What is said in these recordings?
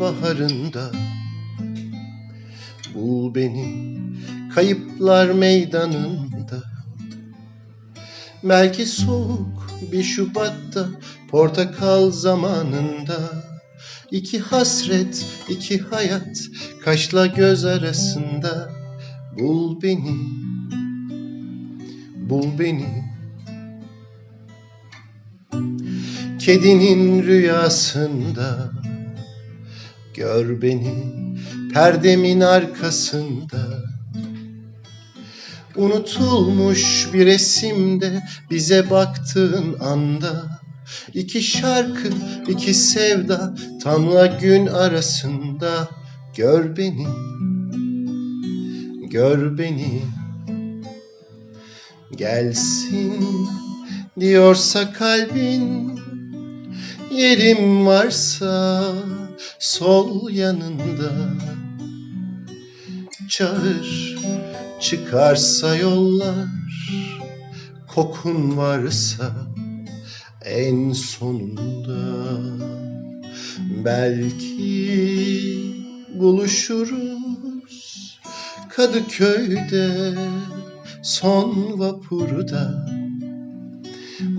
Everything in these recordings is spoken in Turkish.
baharında Bul beni kayıplar meydanında. Belki soğuk bir Şubat'ta Portakal zamanında. İki hasret, iki hayat Kaşla göz arasında. Bul beni Bul beni. Kedinin rüyasında Gör beni perdemin arkasında. Unutulmuş bir resimde bize baktığın anda İki şarkı, iki sevda Tamla gün arasında. Gör beni Gör beni. Gelsin diyorsa kalbin Yerim varsa sol yanında Çağır çıkarsa yollar. Kokun varsa en sonunda Belki buluşuruz. Kadıköy'de son vapurda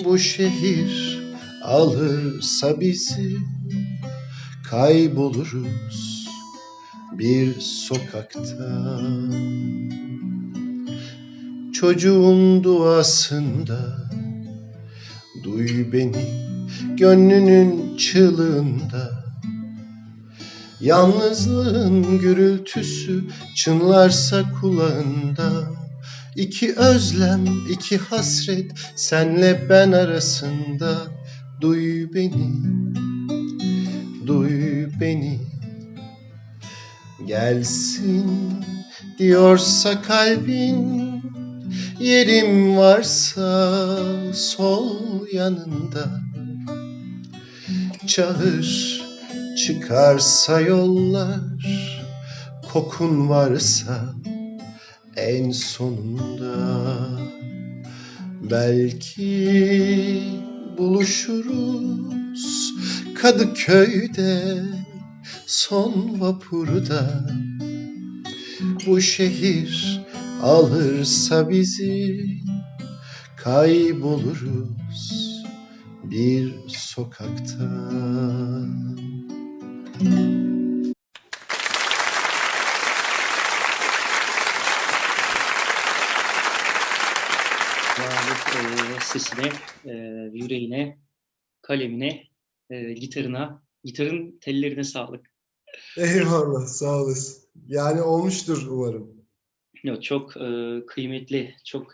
Bu şehir alırsa bizi Kayboluruz bir sokakta. Çocuğun duasında Duy beni gönlünün çığlığında. Yalnızlığın gürültüsü çınlarsa kulağında. İki özlem, iki hasret senle ben arasında. Duy beni, beni. Gelsin diyorsa kalbin Yerim varsa sol yanında. Çağır çıkarsa yollar Kokun varsa en sonunda. Belki buluşuruz Kadıköy'de son vapurda. Bu şehir alırsa bizi Kayboluruz bir sokakta. E, sesine, e, yüreğine, kalemine, e, gitarına, gitarın tellerine sağlık. Eyvallah, sağ olasın. Yani olmuştur umarım. Yok, çok e, kıymetli, çok